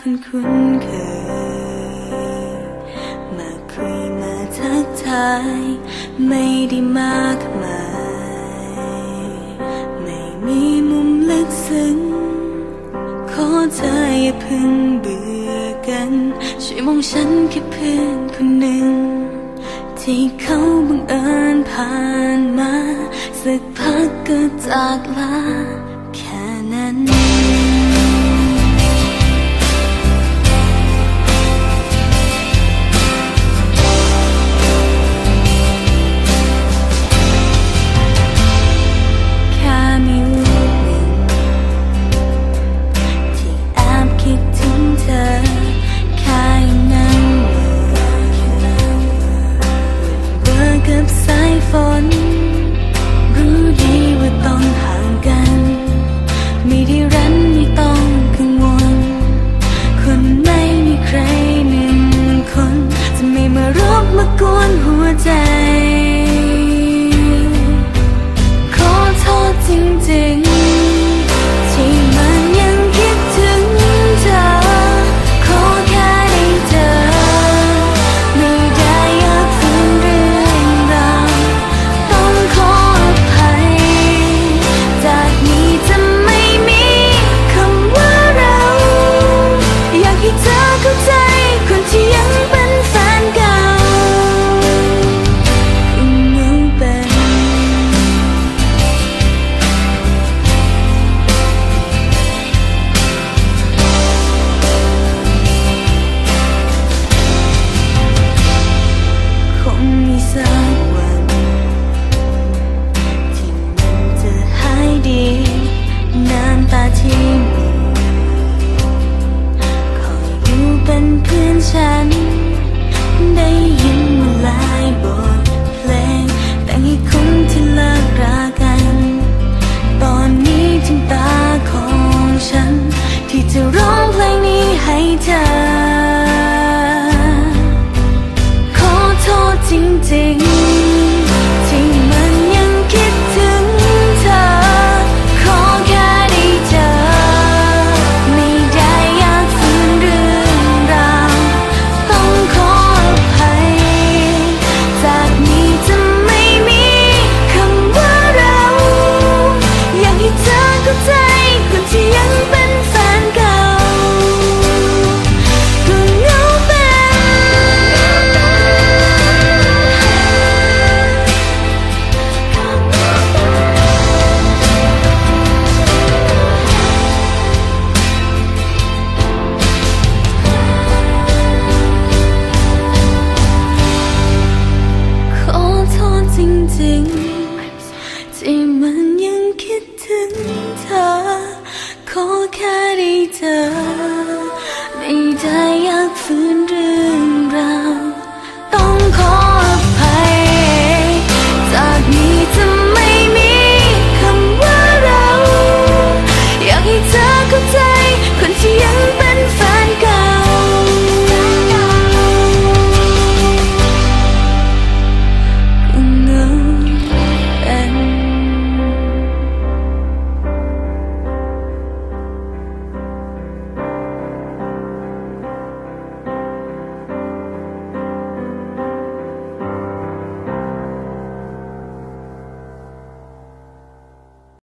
คุณคุ้นเคย มาคุยมาทักทาย ไม่ได้มากมาย ไม่มีมุมลึกซึ้ง ขอเธออย่าพิ่งเบื่อกัน ช่วยมองฉันแค่เพื่อนคนหนึ่ง ที่เขาบังเอิญผ่านมา สักพักก็จากลา day. ที่จะร้องเพลงนี้ให้เธอ